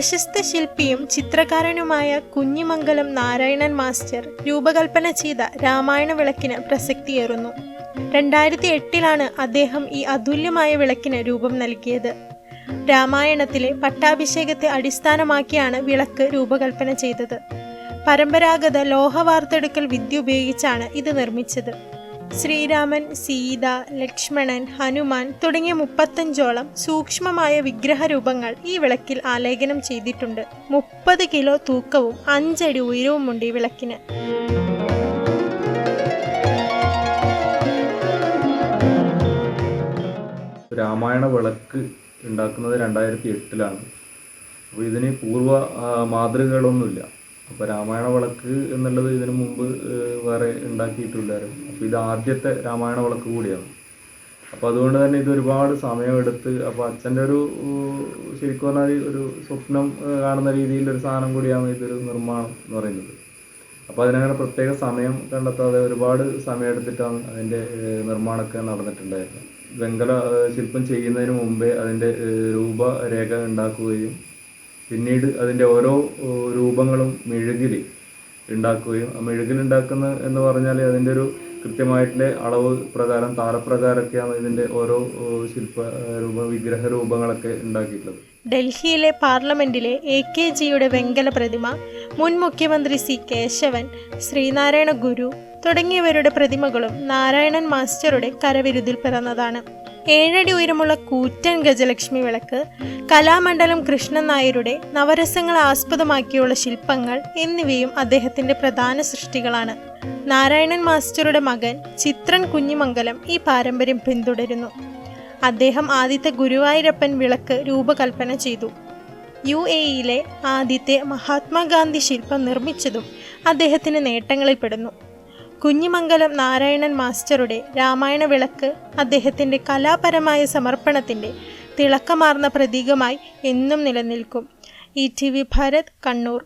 ശില്പിയും ചിത്രകാരനുമായ കുഞ്ഞിമംഗലം നാരായണൻ മാസ്റ്റർ രൂപകൽപ്പന ചെയ്ത രാമായണ വിളക്കിന് പ്രസക്തിയേറുന്നു. രണ്ടായിരത്തി എട്ടിലാണ് അദ്ദേഹം ഈ അതുല്യമായ വിളക്കിന് രൂപം നൽകിയത്. രാമായണത്തിലെ പട്ടാഭിഷേകത്തെ അടിസ്ഥാനമാക്കിയാണ് വിളക്ക് രൂപകൽപ്പന ചെയ്തത്. പരമ്പരാഗത ലോഹ വാർത്തെടുക്കൽ വിദ്യ ഉപയോഗിച്ചാണ് ഇത് നിർമ്മിച്ചത്. ശ്രീരാമൻ സീത ലക്ഷ്മണൻ ഹനുമാൻ തുടങ്ങിയ മുപ്പത്തഞ്ചോളം സൂക്ഷ്മമായ വിഗ്രഹരൂപങ്ങൾ ഈ വിളക്കിൽ ആലേഖനം ചെയ്തിട്ടുണ്ട്. മുപ്പത് കിലോ തൂക്കവും അഞ്ചടി ഉയരവുമുണ്ട് ഈ വിളക്കിന്. രാമായണ വിളക്ക് ഉണ്ടാക്കുന്നത് രണ്ടായിരത്തി എട്ടിലാണ്. അപ്പോൾ ഇതിന് പൂർവ മാതൃകകളൊന്നുമില്ല. അപ്പോൾ രാമായണ വിളക്ക് എന്നുള്ളത് ഇതിനു മുമ്പ് വേറെ ഉണ്ടാക്കിയിട്ടില്ലായിരുന്നു അപ്പോൾ ഇത് ആദ്യത്തെ രാമായണ വിളക്ക് കൂടിയാണ്. അപ്പോൾ അതുകൊണ്ട് തന്നെ ഇത് ഒരുപാട് സമയമെടുത്ത് അപ്പോൾ അച്ഛന്റെ ഒരു ശരിക്കും പറഞ്ഞാൽ ഒരു സ്വപ്നം കാണുന്ന രീതിയിലൊരു സാധനം കൂടിയാണ് ഇതൊരു നിർമ്മാണം എന്ന് പറയുന്നത്. അപ്പോൾ അതിനങ്ങനെ പ്രത്യേക സമയം കണ്ടെത്താതെ ഒരുപാട് സമയമെടുത്തിട്ടാണ് അതിന്റെ നിർമ്മാണമൊക്കെ നടന്നിട്ടുണ്ടായിരുന്നത്. വെങ്കല ശില്പം ചെയ്യുന്നതിന് മുമ്പേ അതിന്റെ രൂപരേഖ ഉണ്ടാക്കുകയും പിന്നീട് അതിന്റെ ഓരോ രൂപങ്ങളും മെഴുകിൽ ഉണ്ടാക്കുകയും ആ മെഴുകിൽ ഉണ്ടാക്കുന്ന എന്ന് പറഞ്ഞാൽ അതിന്റെ ഒരു കൃത്യമായിട്ടുള്ള അളവ് പ്രകാരം താരപ്രകാരമൊക്കെയാണ് ഇതിന്റെ ഓരോ ശില്പ രൂപ വിഗ്രഹ രൂപങ്ങളൊക്കെ ഉണ്ടാക്കിയിട്ടുള്ളത്. ഡൽഹിയിലെ പാർലമെന്റിലെ എ കെ ജിയുടെ വെങ്കല പ്രതിമ മുൻ മുഖ്യമന്ത്രി സി കേശവൻ ശ്രീനാരായണ ഗുരു തുടങ്ങിയവരുടെ പ്രതിമകളും നാരായണൻ മാസ്റ്ററുടെ കരവിരുതിൽ പിറന്നതാണ്. ഏഴടി ഉയരമുള്ള കൂറ്റൻ ഗജലക്ഷ്മി വിളക്ക് കലാമണ്ഡലം കൃഷ്ണൻ നായരുടെ നവരസങ്ങളെ ആസ്പദമാക്കിയുള്ള ശില്പങ്ങൾ എന്നിവയും അദ്ദേഹത്തിന്റെ പ്രധാന സൃഷ്ടികളാണ്. നാരായണൻ മാസ്റ്ററുടെ മകൻ ചിത്രൻ കുഞ്ഞിമംഗലം ഈ പാരമ്പര്യം പിന്തുടരുന്നു. അദ്ദേഹം ആദ്യത്തെ ഗുരുവായൂരപ്പൻ വിളക്ക് രൂപകൽപ്പന ചെയ്തു. യു എയിലെ ആദ്യത്തെ മഹാത്മാഗാന്ധി ശില്പം നിർമ്മിച്ചതും അദ്ദേഹത്തിന് നേട്ടങ്ങളിൽപ്പെടുന്നു. കുഞ്ഞിമംഗലം നാരായണൻ മാസ്റ്ററുടെ രാമായണ വിളക്ക് അദ്ദേഹത്തിന്റെ കലാപരമായ സമർപ്പണത്തിന്റെ തിളക്കമാർന്ന പ്രതീകമായി എന്നും നിലനിൽക്കും. E T V Bharat Kannur.